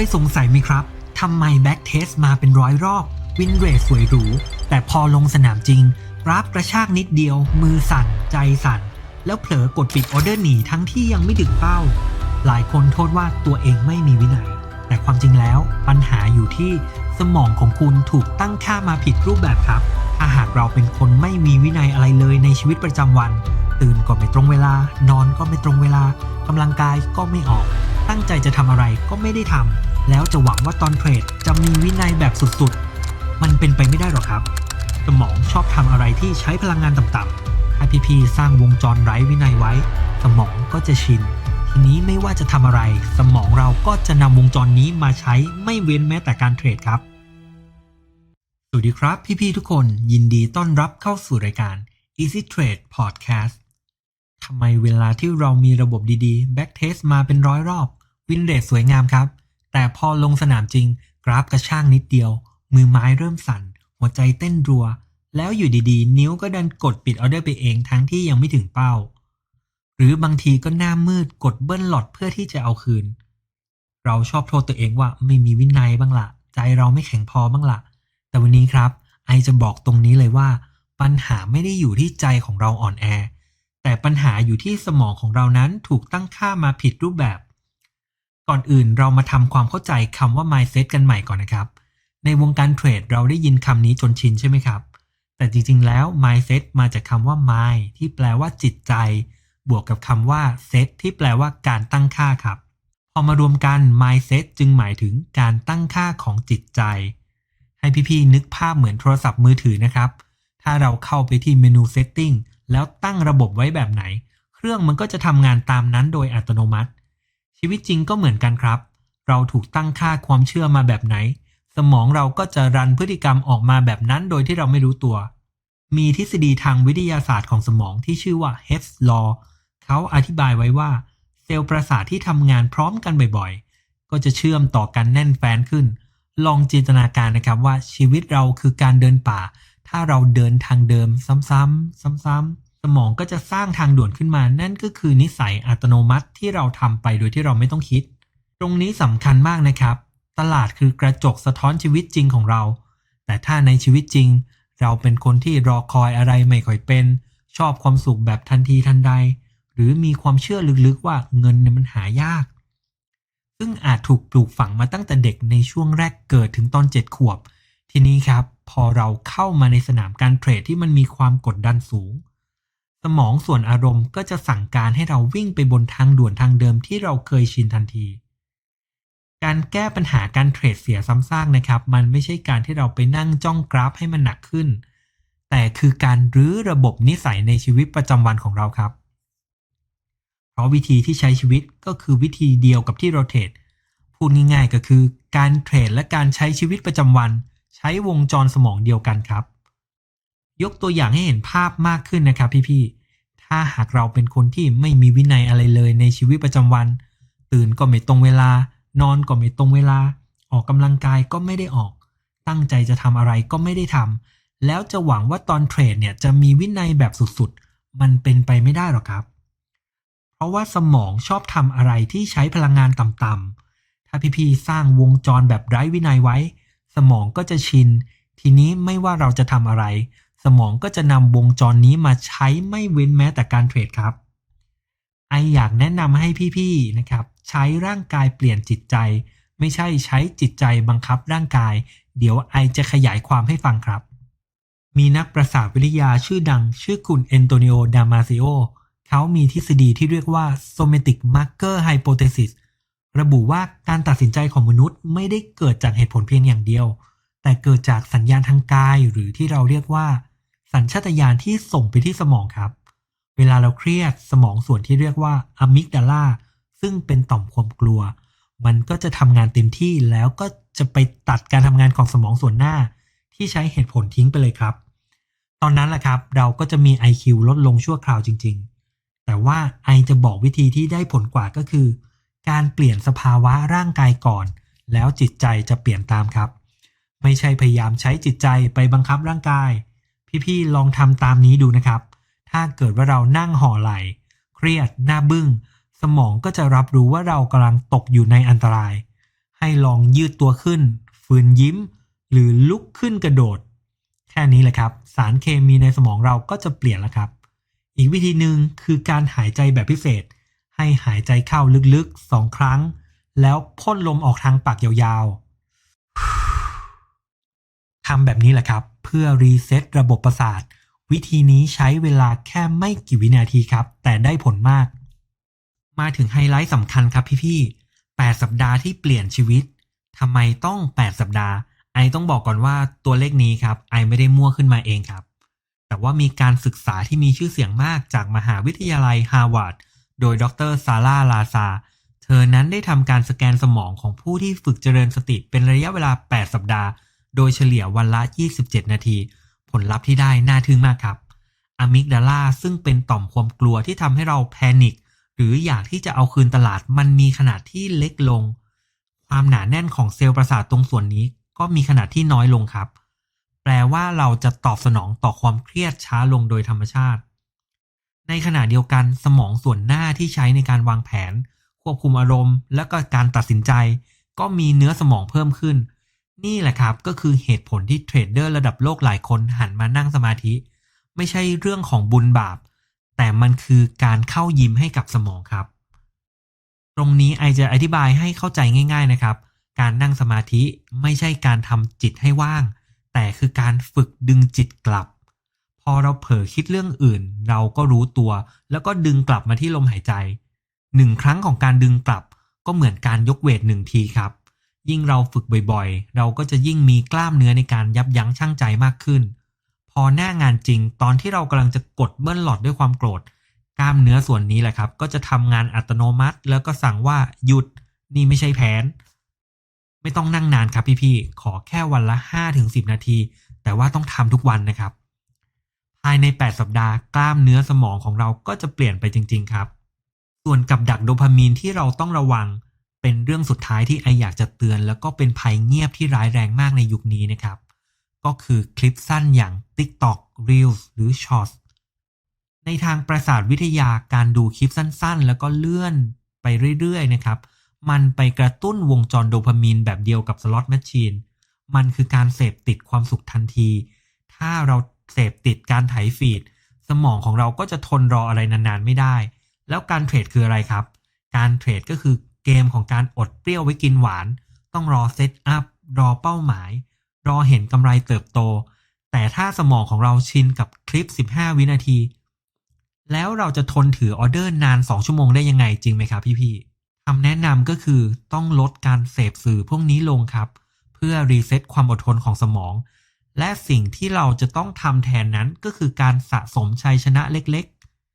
ยสงสัยไหมครับทำไมแบ็กเทสมาเป็นร้อยรอบ วินเรทสวยหรู แต่พอลงสนามจริงราฟกระชากนิดเดียว มือสั่น ใจสั่น แล้วเผลอกดปิดออเดอร์หนีทั้งที่ยังไม่ถึงเป้า หลายคนโทษว่าตัวเองไม่มีวินัย แต่ความจริงแล้วปัญหาอยู่ที่สมองของคุณถูกตั้งค่ามาผิดรูปแบบครับถ้าหากเราเป็นคนไม่มีวินัยอะไรเลยในชีวิตประจำวัน ตื่นก็ไม่ตรงเวลา นอนก็ไม่ตรงเวลากำลังกายก็ไม่ออก ตั้งใจจะทำอะไรก็ไม่ได้ทำแล้วจะหวังว่าตอนเทรดจะมีวินัยแบบสุดๆ มันเป็นไปไม่ได้หรอกครับ สมองชอบทำอะไรที่ใช้พลังงานต่ำๆถ้าพี่ๆสร้างวงจรไร้วินัยไว้ สมองก็จะชิน ทีนี้ไม่ว่าจะทำอะไร สมองเราก็จะนำวงจรนี้มาใช้ไม่เว้นแม้แต่การเทรดครับสวัสดีครับพี่ๆทุกคนยินดีต้อนรับเข้าสู่รายการ Easy Trade Podcast ทำไมเวลาที่เรามีระบบดีๆ Back Test มาเป็นร้อยรอบ วินเรทสวยงามครับ แต่พอลงสนามจริง กราฟกระช่างนิดเดียว มือไม้เริ่มสั่น หัวใจเต้นรัว แล้วอยู่ดีๆ นิ้วก็ดันกดปิดออเดอร์ไปเองทั้งที่ยังไม่ถึงเป้า หรือบางทีก็หน้ามืดกดเบิ้ลหลอดเพื่อที่จะเอาคืน เราชอบโทษตัวเองว่าไม่มีวินัยบ้างละใจเราไม่แข็งพอบ้างละแต่วันนี้ครับ ไอจะบอกตรงนี้เลยว่า ปัญหาไม่ได้อยู่ที่ใจของเราอ่อนแอ แต่ปัญหาอยู่ที่สมองของเรานั้นถูกตั้งค่ามาผิดรูปแบบ ก่อนอื่นเรามาทำความเข้าใจคำว่า mindset กันใหม่ก่อนนะครับ ในวงการเทรดเราได้ยินคำนี้จนชินใช่ไหมครับ แต่จริงๆแล้ว mindset มาจากคำว่า mind ที่แปลว่าจิตใจ บวกกับคำว่า set ที่แปลว่าการตั้งค่าครับ พอมารวมกัน mindset จึงหมายถึงการตั้งค่าของจิตใจ ให้พี่ๆนึกภาพเหมือนโทรศัพท์มือถือนะครับ ถ้าเราเข้าไปที่เมนู setting แล้วตั้งระบบไว้แบบไหน เครื่องมันก็จะทำงานตามนั้นโดยอัตโนมัติ ชีวิตจริงก็เหมือนกันครับ เราถูกตั้งค่าความเชื่อมาแบบไหน สมองเราก็จะรันพฤติกรรมออกมาแบบนั้นโดยที่เราไม่รู้ตัว มีทฤษฎีทางวิทยาศาสตร์ของสมองที่ชื่อว่า Hess Law เขาอธิบายไว้ว่า เซลล์ประสาทที่ทำงานพร้อมกันบ่อยๆ ก็จะเชื่อมต่อกันแน่นแฟ้นขึ้น ลองจินตนาการนะครับว่าชีวิตเราคือการเดินป่า ถ้าเราเดินทางเดิมซ้ำๆซ้ำๆ มองก็จะสร้างทางด่วนขึ้นมา นั่นก็คือนิสัยอัตโนมัติที่เราทำไปโดยที่เราไม่ต้องคิด ตรงนี้สำคัญมากนะครับ ตลาดคือกระจกสะท้อนชีวิตจริงของเรา แต่ถ้าในชีวิตจริง เราเป็นคนที่รอคอยอะไรไม่ค่อยเป็น ชอบความสุขแบบทันทีทันใด หรือมีความเชื่อลึกๆว่าเงินเนี่ยมันหายาก ซึ่งอาจถูกปลูกฝังมาตั้งแต่เด็กในช่วงแรกเกิดถึงตอนเจ็ดขวบ ทีนี้ครับ พอเราเข้ามาในสนามการเทรดที่มันมีความกดดันสูง สมองส่วนอารมณ์ก็จะสั่งการให้เราวิ่งไปบนทางด่วนทางเดิมที่เราเคยชินทันที การแก้ปัญหาการเทรดเสียซ้ำซากนะครับ มันไม่ใช่การที่เราไปนั่งจ้องกราฟให้มันหนักขึ้น แต่คือการรื้อระบบนิสัยในชีวิตประจำวันของเราครับ เพราะวิธีที่ใช้ชีวิตก็คือวิธีเดียวกับที่เราเทรดพูดง่ายๆก็คือการเทรดและการใช้ชีวิตประจำวัน ใช้วงจรสมองเดียวกันครับ ยกตัวอย่างให้เห็นภาพมากขึ้นนะครับพี่ๆ ถ้าหากเราเป็นคนที่ไม่มีวินัยอะไรเลยในชีวิตประจำวัน ตื่นก็ไม่ตรงเวลา นอนก็ไม่ตรงเวลา ออกกำลังกายก็ไม่ได้ออก ตั้งใจจะทำอะไรก็ไม่ได้ทำแล้วจะหวังว่าตอนเทรดเนี่ยจะมีวินัยแบบสุดๆ มันเป็นไปไม่ได้หรอกครับ เพราะว่าสมองชอบทำอะไรที่ใช้พลังงานต่ำๆถ้าพี่ๆ สร้างวงจรแบบไร้วินัยไว้ สมองก็จะชิน ทีนี้ไม่ว่าเราจะทำอะไร สมองก็จะนำวงจรนี้มาใช้ไม่เว้นแม้แต่การเทรดครับ ไออยากแนะนำให้พี่ๆนะครับ ใช้ร่างกายเปลี่ยนจิตใจ ไม่ใช่ใช้จิตใจบังคับร่างกาย เดี๋ยวไอจะขยายความให้ฟังครับ มีนักประสาทวิทยาชื่อดังชื่อคุณเอนโตนิโอ ดามาซิโอเขามีทฤษฎีที่เรียกว่า somatic marker hypothesis ระบุว่าการตัดสินใจของมนุษย์ไม่ได้เกิดจากเหตุผลเพียงอย่างเดียว แต่เกิดจากสัญญาณทางกายหรือที่เราเรียกว่า สัญชาตญาณที่ส่งไปที่สมองครับ เวลาเราเครียดสมองส่วนที่เรียกว่าอะมิกดาลาซึ่งเป็นต่อมความกลัว มันก็จะทำงานเต็มที่แล้วก็จะไปตัดการทำงานของสมองส่วนหน้า ที่ใช้เหตุผลทิ้งไปเลยครับ ตอนนั้นแหละครับ เราก็จะมี IQ ลดลงชั่วคราวจริง ๆ แต่ว่าไอจะบอกวิธีที่ได้ผลกว่าก็คือ การเปลี่ยนสภาวะร่างกายก่อน แล้วจิตใจจะเปลี่ยนตามครับ ไม่ใช่พยายามใช้จิตใจไปบังคับร่างกาย พี่ๆลองทำตามนี้ดูนะครับ ถ้าเกิดว่าเรานั่งห่อไหลเครียดหน้าบึ้ง สมองก็จะรับรู้ว่าเรากำลังตกอยู่ในอันตรายให้ให้ลองยืดตัวขึ้น ฝืนยิ้ม หรือลุกขึ้นกระโดด แค่นี้แหละครับ สารเคมีในสมองเราก็จะเปลี่ยนแล้วครับ อีกวิธีหนึ่งคือการหายใจแบบพิเศษ ให้หายใจเข้าลึกๆสองครั้ง แล้วพ่นลมออกทางปากยาวๆทำแบบนี้แหละครับ เพื่อรีเซ็ตระบบประสาท วิธีนี้ใช้เวลาแค่ไม่กี่วินาทีครับ แต่ได้ผลมาก มาถึงไฮไลท์สำคัญครับพี่ๆ8สัปดาห์ที่เปลี่ยนชีวิตทำไมต้อง 8 สัปดาห์ ไอต้องบอกก่อนว่าตัวเลขนี้ครับ ไอไม่ได้มั่วขึ้นมาเองครับ แต่ว่ามีการศึกษาที่มีชื่อเสียงมากจากมหาวิทยาลัยฮาร์วาร์ดโดยดรซาร่าลาซาเธอนั้นได้ทำการสแกนสมองของผู้ที่ฝึกเจริญสติเป็นระยะเวลา 8 สัปดาห์ โดยเฉลี่ยวันละ 27 นาที ผลลัพธ์ที่ได้น่าทึ่งมากครับอะมิกดาลาซึ่งเป็นต่อมความกลัวที่ทำให้เราแพนิคหรืออยากที่จะเอาคืนตลาดมันมีขนาดที่เล็กลง ความหนาแน่นของเซลล์ประสาทตรงส่วนนี้ก็มีขนาดที่น้อยลงครับ แปลว่าเราจะตอบสนองต่อความเครียดช้าลงโดยธรรมชาติ ในขณะเดียวกันสมองส่วนหน้าที่ใช้ในการวางแผน ควบคุมอารมณ์ และก็การตัดสินใจ ก็มีเนื้อสมองเพิ่มขึ้น นี่แหละครับก็คือเหตุผลที่เทรดเดอร์ระดับโลกหลายคนหันมานั่งสมาธิ ไม่ใช่เรื่องของบุญบาป แต่มันคือการเข้ายิมให้กับสมองครับ ตรงนี้ไอจะอธิบายให้เข้าใจง่าย ๆนะครับ การนั่งสมาธิไม่ใช่การทำจิตให้ว่าง แต่คือการฝึกดึงจิตกลับ พอเราเผลอคิดเรื่องอื่น เราก็รู้ตัว แล้วก็ดึงกลับมาที่ลมหายใจหนึ่งครั้งของการดึงกลับก็เหมือนการยกเวทหนึ่งทีครับ ยิ่งเราฝึกบ่อยๆ เราก็จะยิ่งมีกล้ามเนื้อในการยับยั้งชั่งใจมากขึ้น พอหน้างานจริงตอนที่เรากำลังจะกดเบิ้ลหลอดด้วยความโกรธ กล้ามเนื้อส่วนนี้แหละครับ ก็จะทำงานอัตโนมัติ แล้วก็สั่งว่าหยุดนี่ไม่ใช่แผน ไม่ต้องนั่งนานครับพี่ๆขอแค่วันละ 5-10 นาที แต่ว่าต้องทำทุกวันนะครับ ภายใน 8 สัปดาห์กล้ามเนื้อสมองของเราก็จะเปลี่ยนไปจริง ๆ ครับ ส่วนกับดักโดพามีนที่เราต้องระวัง เป็นเรื่องสุดท้ายที่ไออยากจะเตือน แล้วก็เป็นภัยเงียบที่ร้ายแรงมากในยุคนี้นะครับ ก็คือคลิปสั้นอย่าง TikTok Reels หรือ Shorts ในทางประสาทวิทยาการดูคลิปสั้นๆ แล้วก็เลื่อนไปเรื่อยๆนะครับ มันไปกระตุ้นวงจรโดพามีนแบบเดียวกับสล็อตแมชชีนมันคือการเสพติดความสุขทันที ถ้าเราเสพติดการไถฟีด สมองของเราก็จะทนรออะไรนานๆไม่ได้ แล้วการเทรดคืออะไรครับ การเทรดก็คือ เกมของการอดเปรี้ยวไว้กินหวาน ต้องรอเซตอัพรอเป้าหมาย รอเห็นกำไรเติบโต แต่ถ้าสมองของเราชินกับคลิป 15 วินาที แล้วเราจะทนถือออเดอร์นาน 2 ชั่วโมงได้ยังไงจริงไหมครับพี่ๆคำแนะนำก็คือต้องลดการเสพสื่อพวกนี้ลงครับ เพื่อรีเซ็ตความอดทนของสมอง และสิ่งที่เราจะต้องทำแทนนั้นก็คือการสะสมชัยชนะเล็ก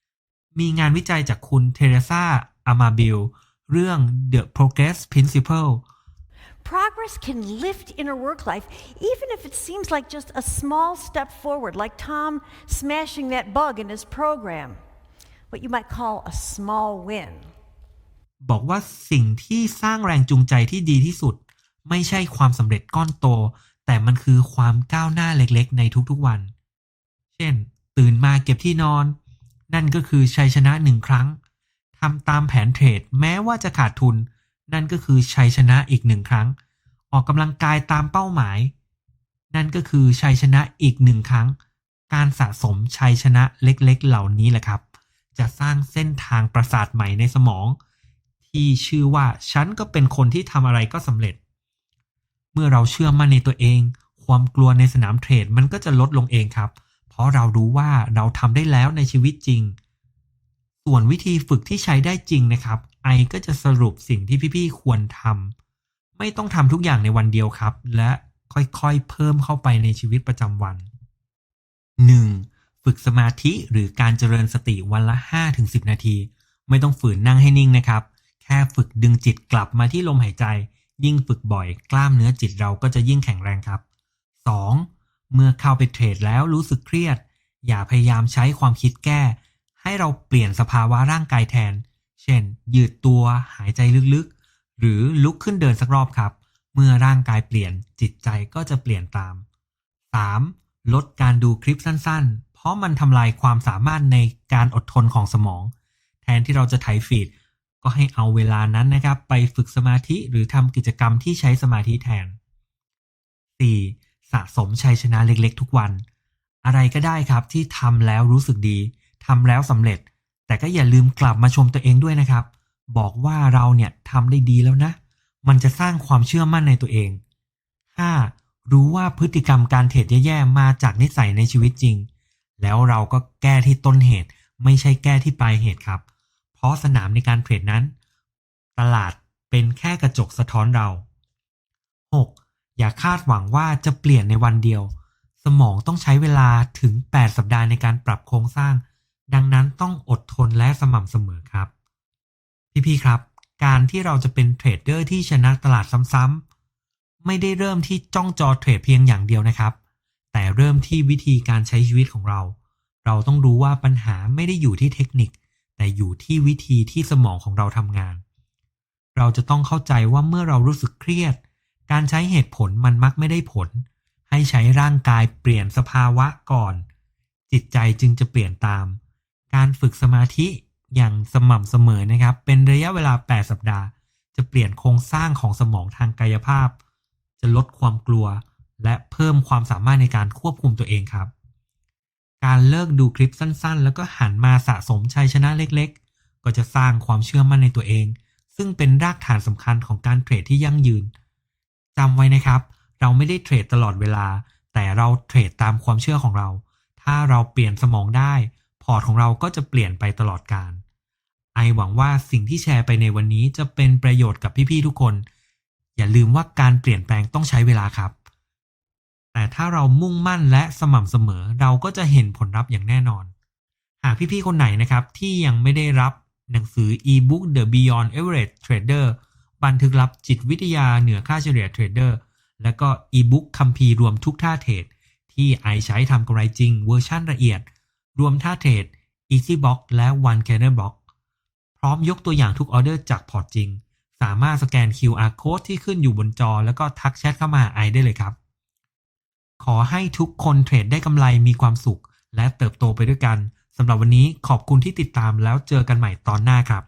ๆ มีงานวิจัยจากคุณเทเรซาอามาบิล เรื่อง The Progress Principle Progress can lift inner work life, even if it seems like just a small step forward, like Tom smashing that bug in his program. What you might call a small win. บอกว่าสิ่งที่สร้างแรงจูงใจที่ดีที่สุด ไม่ใช่ความสำเร็จก้อนโต แต่มันคือความก้าวหน้าเล็กๆ ในทุกๆวัน เช่น ตื่นมาเก็บที่นอน นั่นก็คือชัยชนะหนึ่งครั้ง ทำตามแผนเทรดแม้ว่าจะขาดทุน นั่นก็คือชัยชนะอีกหนึ่งครั้ง ออกกำลังกายตามเป้าหมาย นั่นก็คือชัยชนะอีกหนึ่งครั้ง การสะสมชัยชนะเล็กๆ เหล่านี้แหละครับ จะสร้างเส้นทางประสาทใหม่ในสมอง ที่ชื่อว่าฉันก็เป็นคนที่ทำอะไรก็สำเร็จ เมื่อเราเชื่อมั่นในตัวเอง ความกลัวในสนามเทรดมันก็จะลดลงเองครับ เพราะเรารู้ว่าเราทำได้แล้วในชีวิตจริง ส่วนวิธีฝึกที่ใช้ได้จริงนะครับ ไอก็จะสรุปสิ่งที่พี่ๆควรทำไม่ต้องทำทุกอย่างในวันเดียวครับ และค่อยๆเพิ่มเข้าไปในชีวิตประจำวัน 1. ฝึกสมาธิหรือการเจริญสติวันละ 5-10 นาที ไม่ต้องฝืนนั่งให้นิ่งนะครับ แค่ฝึกดึงจิตกลับมาที่ลมหายใจ ยิ่งฝึกบ่อย กล้ามเนื้อจิตเราก็จะยิ่งแข็งแรงครับ 2. เมื่อเข้าไปเทรดแล้วรู้สึกเครียด อย่าพยายามใช้ความคิดแก้ ให้เราเปลี่ยนสภาวะร่างกายแทน เช่น ยืดตัวหายใจลึกๆ หรือลุกขึ้นเดินสักรอบครับ เมื่อร่างกายเปลี่ยนจิตใจก็จะเปลี่ยนตาม 3. ลดการดูคลิปสั้นๆ เพราะมันทำลายความสามารถในการอดทนของสมอง แทนที่เราจะไถฟีดก็ให้เอาเวลานั้นนะครับ ไปฝึกสมาธิหรือทำกิจกรรมที่ใช้สมาธิแทน 4. สะสมชัยชนะเล็กๆ ทุกวัน อะไรก็ได้ครับที่ทำแล้วรู้สึกดี ทำแล้วสำเร็จ แต่ก็อย่าลืมกลับมาชมตัวเองด้วยนะครับ บอกว่าเราเนี่ยทำได้ดีแล้วนะ มันจะสร้างความเชื่อมั่นในตัวเอง 5. รู้ว่าพฤติกรรมการเทรดแย่ๆมาจากนิสัยในชีวิตจริง แล้วเราก็แก้ที่ต้นเหตุ ไม่ใช่แก้ที่ปลายเหตุครับ เพราะสนามในการเทรดนั้น ตลาดเป็นแค่กระจกสะท้อนเรา 6. อย่าคาดหวังว่าจะเปลี่ยนในวันเดียว สมองต้องใช้เวลาถึง 8 สัปดาห์ในการปรับโครงสร้าง ดังนั้นต้องอดทนและสม่ำเสมอครับ พี่ๆครับ การที่เราจะเป็นเทรดเดอร์ที่ชนะตลาดซ้ำๆไม่ได้เริ่มที่จ้องจอเทรดเพียงอย่างเดียวนะครับ แต่เริ่มที่วิธีการใช้ชีวิตของเรา เราต้องรู้ว่าปัญหาไม่ได้อยู่ที่เทคนิค แต่อยู่ที่วิธีที่สมองของเราทำงาน เราจะต้องเข้าใจว่าเมื่อเรารู้สึกเครียด การใช้เหตุผลมันมักไม่ได้ผล ให้ใช้ร่างกายเปลี่ยนสภาวะก่อน จิตใจจึงจะเปลี่ยนตาม การฝึกสมาธิอย่างสม่ำเสมอนะครับ เป็นระยะเวลา 8 สัปดาห์ จะเปลี่ยนโครงสร้างของสมองทางกายภาพ จะลดความกลัว และเพิ่มความสามารถในการควบคุมตัวเองครับ การเลิกดูคลิปสั้นๆ แล้วก็หันมาสะสมชัยชนะเล็กๆ ก็จะสร้างความเชื่อมั่นในตัวเอง ซึ่งเป็นรากฐานสำคัญของการเทรดที่ยั่งยืนจำไว้นะครับ เราไม่ได้เทรดตลอดเวลา แต่เราเทรดตามความเชื่อของเรา ถ้าเราเปลี่ยนสมองได้ พอร์ตของเราก็จะเปลี่ยนไปตลอดการ ไอหวังว่าสิ่งที่แชร์ไปในวันนี้จะเป็นประโยชน์กับพี่ๆทุกคน อย่าลืมว่าการเปลี่ยนแปลงต้องใช้เวลาครับ แต่ถ้าเรามุ่งมั่นและสม่ำเสมอเราก็จะเห็นผลลัพธ์อย่างแน่นอน หากพี่ๆคนไหนนะครับที่ยังไม่ได้รับหนังสือ e-book The Beyond Average Trader บันทึกลับจิตวิทยาเหนือค่าเฉลี่ยเทรดเดอร์และก็ e-book คัมภีร์รวมทุกท่าเทรดที่ไอใช้ทำกำไรจริงเวอร์ชั่นละเอียด รวมท่าเทรด Easy Block และ One Candle Block พร้อมยกตัวอย่างทุกออเดอร์จากพอร์ตจริง สามารถสแกน QR Code ที่ขึ้นอยู่บนจอ แล้วก็ทักแชทเข้ามาหาไอได้เลยครับ ขอให้ทุกคนเทรดได้กำไรมีความสุข และเติบโตไปด้วยกันสำหรับวันนี้ขอบคุณที่ติดตามแล้วเจอกันใหม่ตอนหน้าครับ